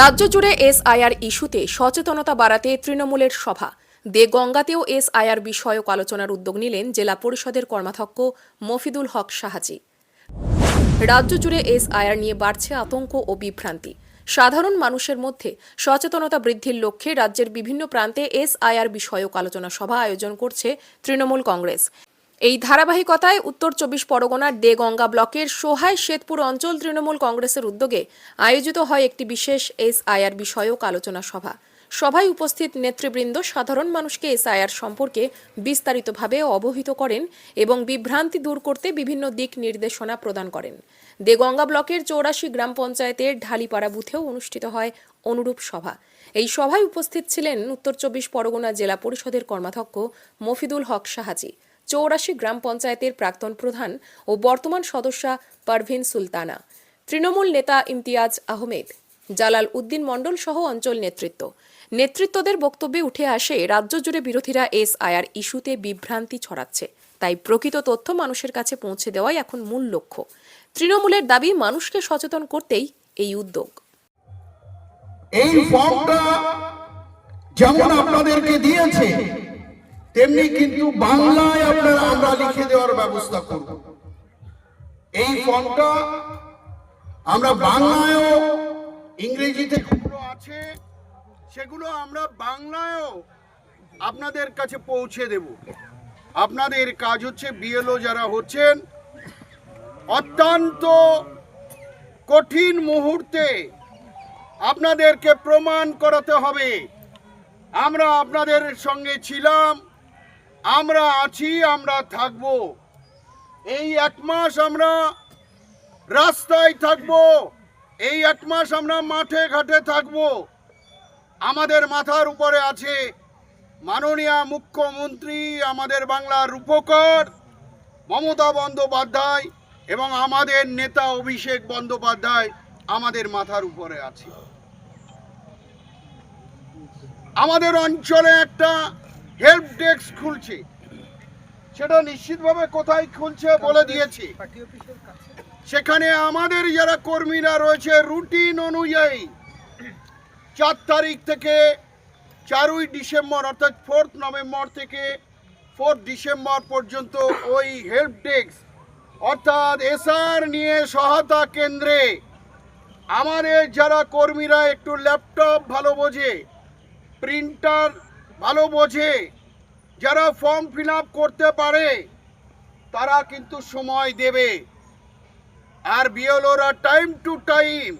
রাজ্য জুড়ে এসআইআর ইস্যুতে সচেতনতা বাড়াতে তৃণমূলের সভা। দে গঙ্গাতেও এসআইআর বিষয়ক আলোচনার উদ্যোগ নিলেন জেলা পরিষদের কর্মাধ্যক্ষ মফিদুল হক সাহাজি। রাজ্য জুড়ে এসআইআর নিয়ে বাড়ছে আতঙ্ক ও বিভ্রান্তি। সাধারণ মানুষের মধ্যে সচেতনতা বৃদ্ধির লক্ষ্যে রাজ্যের বিভিন্ন প্রান্তে এসআইআর বিষয়ক আলোচনা সভা আয়োজন করছে তৃণমূল কংগ্রেস। এই ধারাবাহিকতায় উত্তর চব্বিশ পরগনার দেগঙ্গা ব্লকের সোহাই শ্বেতপুর অঞ্চল তৃণমূল কংগ্রেসের উদ্যোগে আয়োজিত হয় একটি বিশেষ এসআইআর বিষয়ক আলোচনা সভা। সভায় উপস্থিত নেতৃবৃন্দ সাধারণ মানুষকে এসআইআর সম্পর্কে বিস্তারিতভাবে অবহিত করেন এবং বিভ্রান্তি দূর করতে বিভিন্ন দিক নির্দেশনা প্রদান করেন। দেগঙ্গা ব্লকের চৌরাশি গ্রাম পঞ্চায়েতের ঢালিপাড়া বুথেও অনুষ্ঠিত হয় অনুরূপ সভা। এই সভায় উপস্থিত ছিলেন উত্তর চব্বিশ পরগনা জেলা পরিষদের কর্মাধ্যক্ষ মফিদুল হক সাহাজি। চৌরাশি গ্রাম পঞ্চায়েতের প্রাক্তন প্রধান ও বর্তমান সদস্যা পারভিন সুলতানা। তৃণমূল নেতা ইমতিয়াজ আহমেদ, জালাল উদ্দিন মণ্ডল সহ অঞ্চল নেতৃত্ব। নেতৃত্বদের বক্তব্যে উঠে আসে, রাজ্য জুড়ে বিরোধীরা এস এসআইআর ইস্যুতে বিভ্রান্তি ছড়াচ্ছে। তাই প্রকৃত তথ্য মানুষের কাছে পৌঁছে দেওয়াই এখন মূল লক্ষ্য। তৃণমূলের দাবি, মানুষকে সচেতন করতেই এই উদ্যোগ। এই ফর্মটা যেমন আপনাদেরকে দিয়েছে তেমনি কিন্তু বাংলায় আপনারা আমরা লিখে দেওয়ার ব্যবস্থা করব। এই ফর্মটা আমরা বাংলায়ও ইংরেজিতে যেগুলো আছে, সেগুলো আমরা বাংলায়ও আপনাদের কাছে পৌঁছে দেব। আপনাদের কাজ হচ্ছে বিএলও যারা হচ্ছেন, অত্যন্ত কঠিন মুহূর্তে আপনাদেরকে প্রমাণ করাতে হবে। আমরা আপনাদের সঙ্গে ছিলাম আমরা আছি, আমরা থাকব। এই এক মাস আমরা রাস্তায় থাকব। এই এক মাস আমরা মাঠে ঘাটে থাকব। আমাদের মাথার উপরে আছে মাননীয় মুখ্যমন্ত্রী, আমাদের বাংলার রূপকর মমতা বন্দ্যোপাধ্যায় এবং আমাদের নেতা অভিষেক বন্দ্যোপাধ্যায় আমাদের মাথার উপরে আছে। আমাদের অঞ্চলে একটা হেল্প ডেস্ক খুলছে। সেটা নিশ্চিতভাবে কোথায় খুলছে বলে দিয়েছি। সেখানে আমাদের যারা কর্মীরা রয়েছে রুটিন অনুযায়ী চার তারিখ থেকে চারই ডিসেম্বর অর্থাৎ ফোর্থ নভেম্বর থেকে ফোর্থ ডিসেম্বর পর্যন্ত ওই হেল্প ডেস্ক অর্থাৎ এসআর নিয়ে সহায়তা কেন্দ্রে আমাদের যারা কর্মীরা একটু ল্যাপটপ ভালো বোঝে প্রিন্টার ভালো বোঝে। যারা ফর্ম ফিল করতে পারে, তারা কিন্তু সময় দেবে। আর বিএলওরা টাইম টু টাইম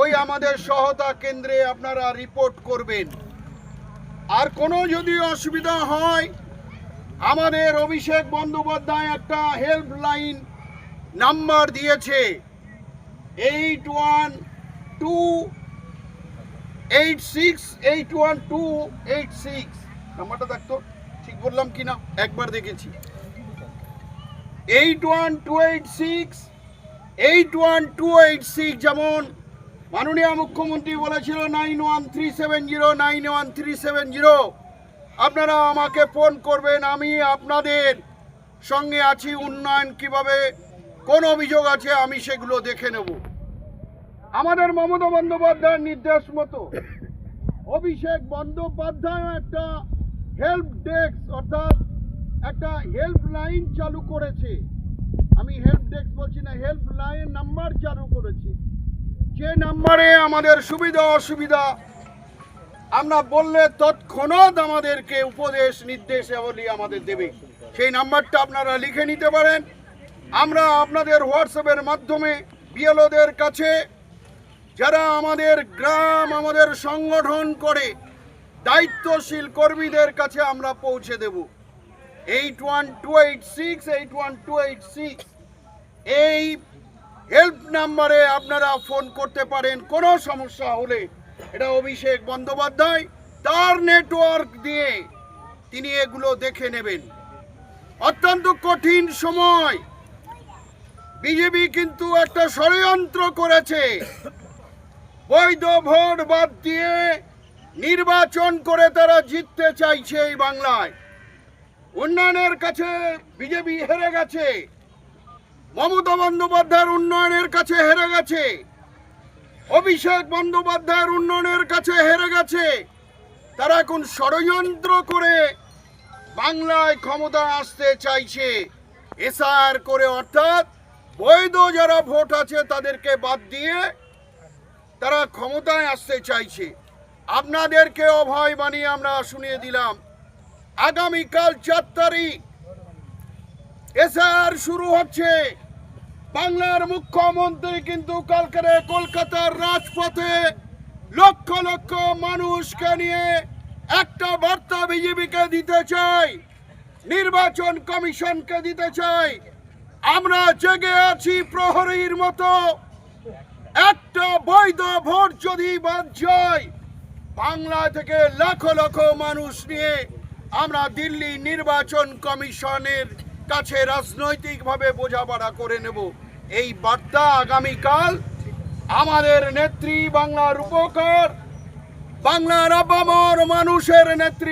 ওই আমাদের সহায়তা কেন্দ্রে আপনারা রিপোর্ট করবেন। আর কোনো যদি অসুবিধা হয়, আমাদের অভিষেক বন্দ্যোপাধ্যায় একটা হেল্পলাইন নাম্বার দিয়েছে। Eight one two eight six eight one two eight six নাম্বারটা দেখতো ঠিক বললাম কি না? একবার দেখেছি। Eight one two eight six eight one two eight six যেমন মাননীয় মুখ্যমন্ত্রী বলেছিল nine one three seven zero nine one three seven zero আপনারা আমাকে ফোন করবেন, আমি আপনাদের সঙ্গে আছি, উন্নয়ন কীভাবে, কোন অভিযোগ আছে, আমি সেগুলো দেখে নেব। আমাদের মমতা বন্দ্যোপাধ্যায়ের নির্দেশ মতো অভিষেক বন্দ্যোপাধ্যায় একটা হেল্প ডেস্ক অর্থাৎ একটা হেল্প লাইন চালু করেছে। আমি হেল্প ডেস্ক বলছি না হেল্প লাইন নাম্বার চালু করেছে। যে নাম্বারে আমাদের সুবিধা, অসুবিধা, আমরা বললে তৎক্ষণাৎ আমাদেরকে উপদেশ, নির্দেশাবলী আমাদের দেবে। সেই নাম্বারটা আপনারা লিখে নিতে পারেন। আমরা আপনাদের হোয়াটসঅ্যাপের মাধ্যমে বিএলওদের কাছে যারা আমাদের গ্রাম, আমাদের সংগঠন করে, দায়িত্বশীল কর্মীদের কাছে আমরা পৌঁছে দেব। Eight one two eight six eight one two eight six এই হেল্প নাম্বারে আপনারা ফোন করতে পারেন, কোনো সমস্যা হলে। এটা অভিষেক বন্দ্যোপাধ্যায়, তার নেটওয়ার্ক দিয়ে তিনি এগুলো দেখে নেবেন। অত্যন্ত কঠিন সময়। বিজেপি কিন্তু একটা ষড়যন্ত্র করেছে। বৈধ ভোট বাদ দিয়ে নির্বাচন করে তারা জিততে চাইছে এই বাংলায়। উন্নয়নের কাছে বিজেপি হেরে গেছে। মমতা বন্দ্যোপাধ্যায়ের উন্নয়নের কাছে হেরে গেছে। অভিষেক বন্দ্যোপাধ্যায়ের উন্নয়নের কাছে হেরে গেছে। তারা এখন ষড়যন্ত্র করে বাংলায় ক্ষমতা আসতে চাইছে। এসআর করে অর্থাৎ বৈধ যারা ভোট আছে তাদেরকে বাদ দিয়ে তারা ক্ষমতায় আসতে চাইছে। আপনাদেরকে অভয় বানিয়ে আমরা শুনিয়ে দিলাম। আগামীকাল চার তারিখ এসআর শুরু হচ্ছে। বাংলার মুখ্যমন্ত্রী কিন্তু কালকারে কলকাতার রাজপথে লক্ষ লক্ষ মানুষকে নিয়ে একটা বার্তা বিজেপিকে দিতে চাই, নির্বাচন কমিশনকে দিতে চাই। আমরা জেগে আছি প্রহরীর মতো। একটা বৈধ ভোট যদি বাদ যায়, বাংলা থেকে লাখো লাখো মানুষ নিয়ে আমরা দিল্লি নির্বাচন কমিশনের কাছে রাজনৈতিকভাবে বোঝাপড়া করে নেব। এই বার্তা আগামীকাল আমাদের নেত্রী বাংলার উপকার, বাংলার আপামর মানুষের নেত্রী